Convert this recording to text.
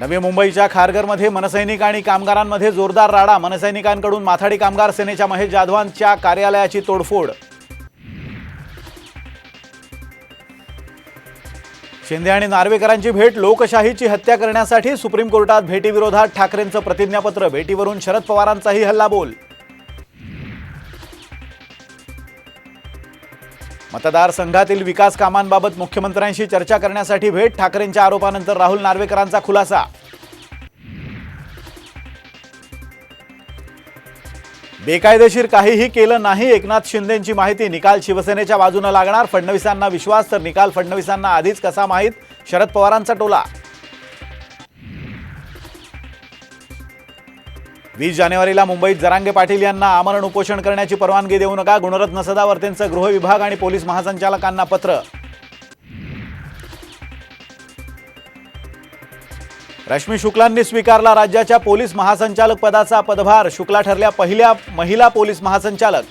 नवी मुंबईच्या खारघरमध्ये मनसैनिक आणि कामगारांमध्ये जोरदार राडा. मनसैनिकांकडून माथाडी कामगार सेनेच्या महेश जाधवांच्या कार्यालयाची तोडफोड. शिंदे आणि नार्वेकरांची भेट लोकशाहीची हत्या करण्यासाठी सुप्रीम कोर्टात भेटीविरोधात ठाकरेंचं प्रतिज्ञापत्र भेटीवरून शरद पवारांचाही हल्लाबोल. मतदारसंघातील विकास कामांबाबत मुख्यमंत्र्यांशी चर्चा करण्यासाठी भेट ठाकरेंच्या आरोपानंतर राहुल नार्वेकरांचा खुलासा. बेकायदेशीर काहीही केलं नाही एकनाथ शिंदेंची माहिती. निकाल शिवसेनेच्या बाजूनं लागणार. फडणवीसांना विश्वास तर निकाल फडणवीसांना आधीच कसा माहीत? शरद पवारांचा टोला. वीस जानेवारीला मुंबईत जरांगे पाटील यांना आमरण उपोषण करण्याची परवानगी देऊ नका. गुणरत्न सदावर्तेंचं गृह विभाग आणि पोलीस महासंचालकांना पत्र. रश्मी शुक्लांनी स्वीकारला राज्याच्या पोलीस महासंचालक पदाचा पदभार. शुक्ला ठरल्या पहिल्या महिला पोलीस महासंचालक.